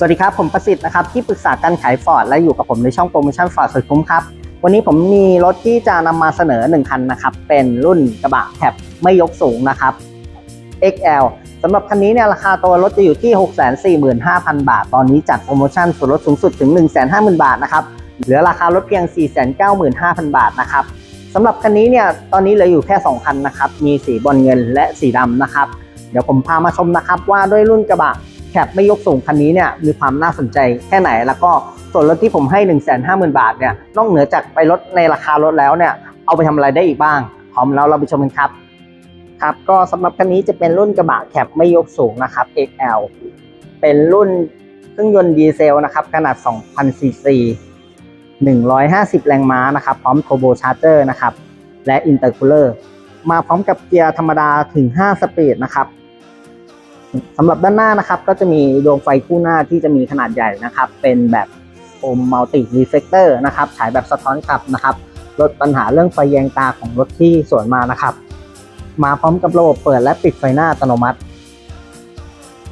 สวัสดีครับ ผมประสิทธิ์นะครับที่ปรึกษาการขายฟอร์ดและอยู่กับผมในช่องโปรโมชั่นฟอร์ดสุดคุ้มครับ วันนี้ผมมีรถที่จะนำมาเสนอ 1 คันนะครับ เป็นรุ่นกระบะแคบไม่ยกสูงนะครับ XL สำหรับคันนี้เนี่ยราคาตัวรถจะอยู่ที่ 645,000 บาท ตอนนี้จัดโปรโมชั่นส่วนลดสูงสุดถึง 150,000 บาทนะครับเหลือราคารถเพียง 495,000 บาทนะครับสำหรับคันนี้เนี่ยตอนนี้เหลืออยู่แค่ 2 คันนะครับมีสีบอลเงินและสีดำนะครับเดี๋ยวผมพามาชมนะครับว่าด้วยรุ่นกระบะ แคปไม่ยกสูงคันนี้เนี่ยมีความน่าสนใจแค่ไหน แล้วก็ส่วนลดที่ผมให้ 1 5 0 0 0 0 บาทเนี่ยนอกเหนือจากไปลดในราคารถแล้วเนี่ยเอาไปทำอะไรได้อีกบ้างพร้อมแล้วเราไปชมกันครับครับก็สำหรับคันนี้จะเป็นรุ่นกระบะแคปไม่ยกสูงนะครับ XL เป็นรุ่นเครื่องยนต์ดีเซลนะครับขนาด 2,000ซีซี150 แรงม้านะครับ พร้อมโทโบชาร์เจอร์นะครับ และอินเตอร์คูลเลอร์มาพร้อมกับเกียร์ธรรมดาถึง 5 สปีดนะครับ สำหรับด้านหน้านะครับก็จะมีดวงไฟคู่หน้าที่จะมีขนาดใหญ่นะครับ เป็นแบบโอมมัลติรีเฟกเตอร์นะครับฉายแบบสะท้อนกลับนะครับลดปัญหาเรื่องไฟแยงตาของรถที่สวนมานะครับ มาพร้อมกับระบบเปิดและปิดไฟหน้าอัตโนมัติ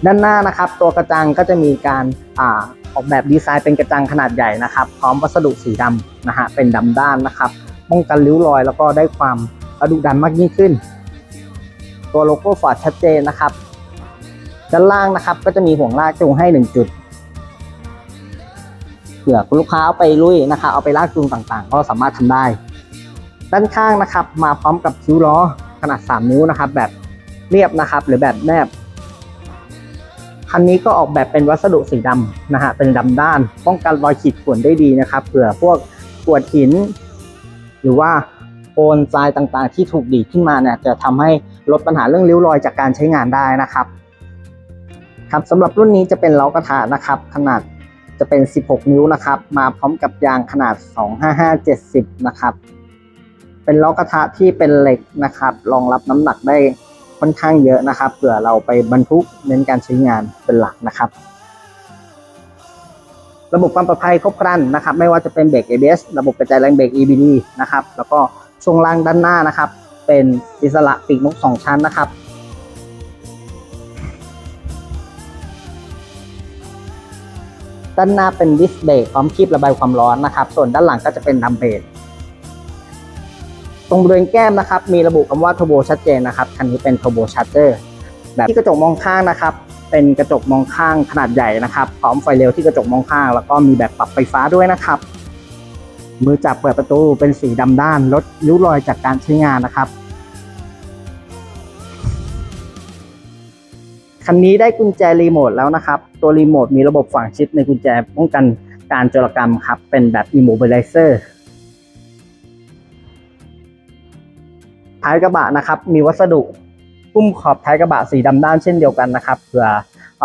ด้านหน้านะครับ ตัวกระจังก็จะมีการอ่าออกแบบดีไซน์เป็นกระจังขนาดใหญ่นะครับ พร้อมวัสดุสีดำนะฮะเป็นดำด้านนะครับป้องกันริ้วรอย แล้วก็ได้ความระดุดันมากยิ่งขึ้น ตัวโลโก้ฟอร์ดชัดเจนนะครับ ด้านล่างนะครับ ก็จะมีห่วงลากจูงให้1จุดเผื่อคุณลูกค้าเอาไปลุยนะคะเอาไปลากจูงต่างๆ ก็สามารถทำได้ ด้านข้างนะครับ มาพร้อมกับคิ้วล้อขนาด 3 นิ้วนะครับ แบบเรียบนะครับ หรือแบบแนบคันนี้ก็ออกแบบเป็นวัสดุสีดำนะฮะเป็นดำด้าน ป้องกันรอยขีดข่วนได้ดีนะครับเผื่อพวกกวดหิน หรือว่าโอนทรายต่างๆ ที่ถูกดีดขึ้นมาเนี่ยจะทำให้ลดปัญหาเรื่องริ้วรอยจากการใช้งานได้นะครับ ครับสำหรับรุ่นนี้จะเป็นล้อกระทะนะครับ ขนาดจะเป็น 16 นิ้วนะครับ มาพร้อมกับยางขนาด 255 70 นะครับ เป็นล้อกระทะที่เป็นเหล็กนะครับ รองรับน้ำหนักได้ค่อนข้างเยอะนะครับเผื่อเราไปบรรทุกเน้นการใช้งานเป็นหลักนะครับ ระบบความปลอดภัยครบครันนะครับ ไม่ว่าจะเป็นเบรก ABS ระบบกระจายแรงเบรก EBD นะครับ แล้วก็ช่วงล่างด้านหน้านะครับ เป็นอิสระปีกนกสองชั้นนะครับ ด้านหน้าเป็นดิสเบรกพร้อมคีบระบายความร้อนนะครับ ส่วนด้านหลังก็จะเป็นดัมเบลตรงบริเวณแก้มนะครับ มีระบุคำว่า Turbo ชัดเจนนะครับคันนี้เป็น Turbo Charger แบบที่กระจกมองข้างนะครับ เป็นกระจกมองข้างขนาดใหญ่นะครับพร้อมไฟเร็วที่กระจกมองข้าง แล้วก็มีแบบปรับไฟฟ้าด้วยนะครับ มือจับเปิดประตูเป็นสีดำด้านลดริ้วรอยจากการใช้งานนะครับ คันนี้ได้กุญแจรีโมทแล้วนะครับ ตัวรีโมทมีระบบฝังชิปในกุญแจป้องกันการโจรกรรมครับ เป็นแบบ immobilizer ท้ายกระบะนะครับมีวัสดุหุ้มขอบท้ายกระบะสีดำด้านเช่นเดียวกันนะครับเผื่ออ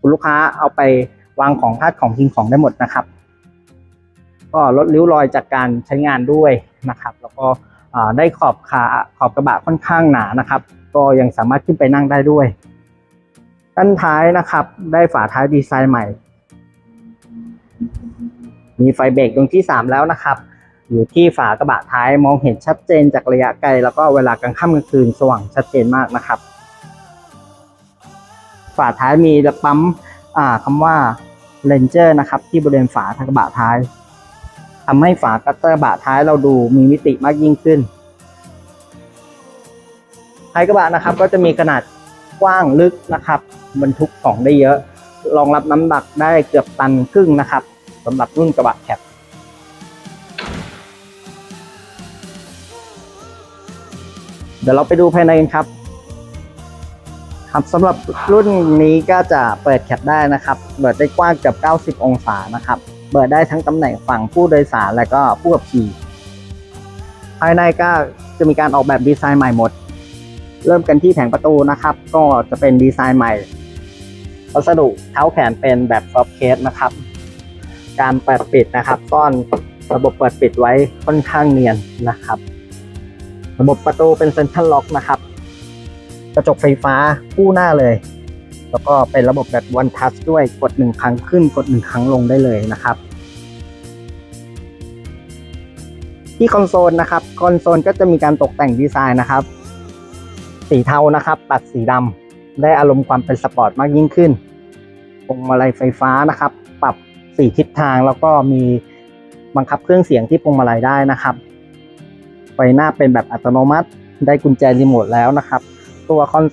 คุณลูกค้าเอาไปวางของพาดของทิ้งของได้หมดนะครับ ก็ลดริ้วรอยจากการใช้งานด้วยนะครับ แล้วก็ได้ขอบขาขอบกระบะค่อนข้างหนานะครับ ก็ยังสามารถขึ้นไปนั่งได้ด้วย ด้านท้ายนะครับ ได้ฝาท้ายดีไซน์ใหม่ มีไฟเบรกดวงที่ 3 แล้วนะครับ อยู่ที่ฝากระบะท้ายมองเห็นชัดเจนจากระยะไกล แล้วก็เวลากลางค่ำกลางคืนสว่างชัดเจนมากนะครับ ฝาท้ายมีปั๊มอ่าคำว่า Ranger นะครับ ที่บริเวณฝาทกระบะท้ายทำให้ฝากระบะท้ายเราดูมีมิติมากยิ่งขึ้นท้ายกระบะนะครับก็จะมีขนาด กว้างลึกนะครับบรรทุกของได้เยอะ รองรับน้ำหนักได้เกือบตันครึ่งนะครับสำหรับรุ่นกระบะแคปเดี๋ยวเราไปดูภายในกันครับ ครับสำหรับรุ่นนี้ก็จะเปิดแคปได้นะครับ เปิดได้กว้างเกือบ 90 องศานะครับ เปิดได้ทั้งตำแหน่งฝั่งผู้โดยสารและก็ผู้ขับขี่ ภายในก็จะมีการออกแบบดีไซน์ใหม่หมด เริ่มกันที่แผงประตูนะครับ ก็จะเป็นดีไซน์ใหม่ วัสดุเท้าแขนเป็นแบบซอฟเคสนะครับ การเปิดปิดนะครับซ่อนระบบเปิดปิดไว้ค่อนข้างเนียนนะครับ ระบบประตูเป็นเซ็นทรัลล็อกนะครับ กระจกไฟฟ้าคู่หน้าเลย แล้วก็เป็นระบบแบบ one touch ด้วยกดหนึ่งครั้งขึ้นกดหนึ่งครั้งลงได้เลยนะครับที่คอนโซลนะครับ คอนโซลก็จะมีการตกแต่งดีไซน์นะครับ สีเทานะครับ ตัดสีดำได้อารมณ์ความเป็นสปอร์ตมากยิ่งขึ้นโอวงมาลัยไฟฟ้านะครับ ปรับสี่ทิศทางแล้วก็มีบังคับเครื่องเสียงที่พวงมาลัยได้นะครับ ไฟหน้าเป็นแบบอัตโนมัติ ได้กุญแจรีโมทแล้วนะครับ ตัวคอน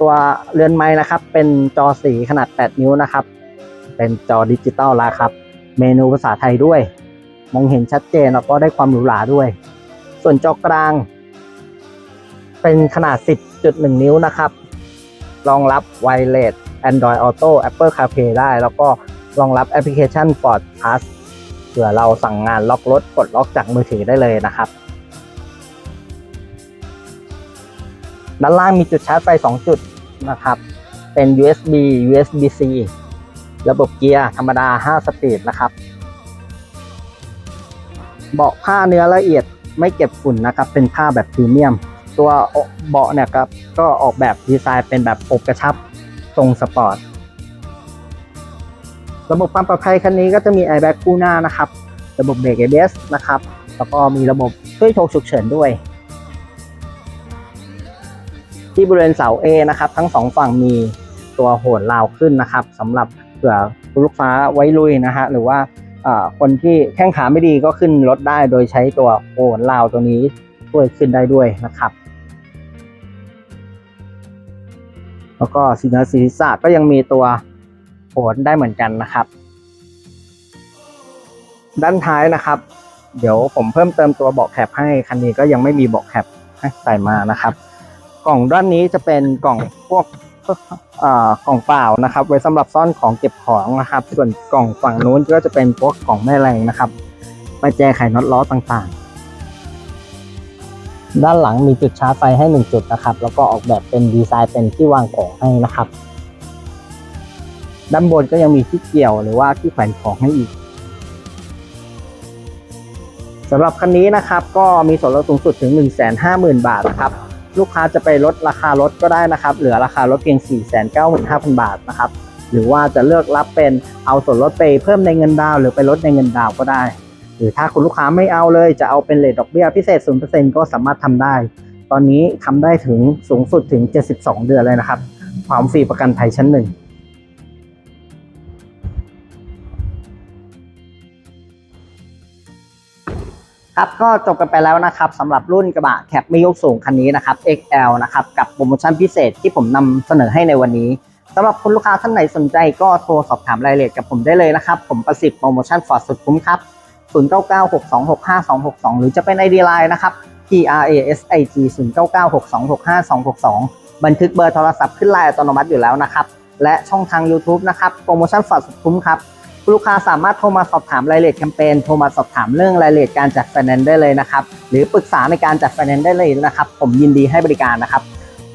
ตัวเรือนไม้นะครับ เป็นจอสีขนาด 8 นิ้วนะครับ เป็นจอดิจิตอลแล้วครับ เมนูภาษาไทยด้วย มองเห็นชัดเจนแล้วก็ได้ความหรูหราด้วย ส่วนจอกลาง เป็นขนาด 10 10.1นิ้วนะครับ รองรับ Wireless Android Auto Apple CarPlay ได้ แล้วก็รองรับแอปพลิเคชัน Ford Pass เผื่อเราสั่งงานล็อกรถกดล็อกจากมือถือได้เลยนะครับ ด้านล่างมีจุดชาร์จไฟ 2 จุดนะครับ เป็น USB USB-C ระบบเกียร์ธรรมดา 5 สปีดนะครับ เบาะผ้าเนื้อละเอียดไม่เก็บฝุ่นนะครับ เป็นผ้าแบบพรีเมียม ตัวเบาะเนี่ยครับก็ออกแบบดีไซน์เป็นแบบอบกระชับทรงสปอร์ต ระบบความปลอดภัยคันนี้ก็จะมีแอร์แบ็กคู่หน้านะครับ ระบบเบรก ABS นะครับ แล้วก็มีระบบช่วยโชว์ฉุกเฉินด้วย ที่บริเวณเสา A นะครับ ทั้งสองฝั่งมีตัวโหนราวขึ้นนะครับสำหรับเผื่อลูกค้าไว้ลุยนะฮะหรือว่าคนที่แข้งขาไม่ดีก็ขึ้นรถได้โดยใช้ตัวโหนราวตัวนี้ช่วยขึ้นได้ด้วยนะครับ แล้วก็สีเนื้อศีรษะก็ยังมีตัวโหนได้เหมือนกันนะครับ ด้านท้ายนะครับ เดี๋ยวผมเพิ่มเติมตัวเบาะแคปให้คันนี้ก็ยังไม่มีเบาะแคปให้ใส่มานะครับ กล่องด้านนี้จะเป็นกล่องพวกเอ่อกล่องเปล่านะครับ ไว้สำหรับซ่อนของเก็บของนะครับ ส่วนกล่องฝั่งนู้นก็จะเป็นพวกกล่องแม่แรงนะครับไปแจไขน็อตล้อต่างๆ ด้านหลังมีจุดชาร์จไฟให้หนึ่งจุดนะครับ แล้วก็ออกแบบเป็นดีไซน์เป็นที่วางของให้นะครับ ด้านบนก็ยังมีที่เกี่ยวหรือว่าที่แขวนของให้อีกสำหรับคันนี้นะครับก็มีส่วนลดสูงสุดถึง 150,000 บาทนะครับลูกค้าจะไปลดราคารถก็ได้นะครับ เหลือราคารถเพียง 495,000 บาทนะครับ หรือว่าจะเลือกรับเป็นเอาส่วนลดไปเพิ่มในเงินดาวหรือไปลดในเงินดาวก็ได้ รือถ้าคุณลูกค้าไม่เอาเลยจะเอาเป็นเลทดอกเบี้ยพิเศษ 0%ก็สามารถทำได้ ตอนนี้ทำได้ถึงสูงสุดถึง 72 เดือนเลยนะครับพร้อมฟรีประกันภัยชั้นหนึ่งครับก็จบกันไปแล้วนะครับสำหรับรุ่นกระบะแคปไม่ยกสูงคันนี้นะครับ XL นะครับกับโปรโมชั่นพิเศษที่ผมนำเสนอให้ในวันนี้สำหรับคุณลูกค้าท่านไหนสนใจก็โทรสอบถามรายละเอียดกับผมได้เลยนะครับ ผมประสิทธิ์โปรโมชั่นฟอร์ดสุดคุ้มครับ 0996265262 หรือจะเป็น ID Line นะครับ P R A S I T 0996265262 บันทึกเบอร์โทรศัพท์ขึ้นไลน์อัตโนมัติอยู่แล้วนะครับ และช่องทาง YouTube นะครับ โปรโมชั่นฟอร์ดสุดคุ้มครับลูกค้าสามารถโทรมาสอบถามรายละเอียดแคมเปญ โทรมาสอบถามเรื่องรายละเอียดการจัดไฟแนนซ์ได้เลยนะครับ หรือปรึกษาในการจัดไฟแนนซ์ได้เลยนะครับ ผมยินดีให้บริการนะครับ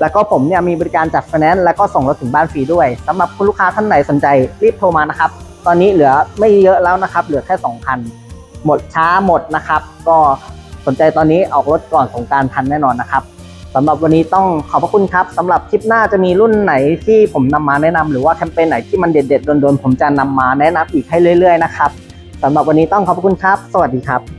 แล้วก็ผมเนี่ยมีบริการจัดไฟแนนซ์แล้วก็ส่งรถถึงบ้านฟรีด้วยสำหรับคุณลูกค้าท่านไหนสนใจรีบโทรมานะครับ ตอนนี้เหลือไม่เยอะแล้วนะครับ เหลือแค่2คัน หมดช้าหมดนะครับ ก็สนใจตอนนี้ออกรถก่อนสงการทันแน่นอนนะครับสำหรับวันนี้ต้องขอบพระคุณครับสำหรับคลิปหน้าจะมีรุ่นไหนที่ผมนำมาแนะนำหรือว่าแคมเปญไหนที่มันเด็ดๆโดนๆผมจะนำมาแนะนำอีกให้เรื่อย ๆ นะครับสำหรับวันนี้ต้องขอบพระคุณครับ สวัสดีครับ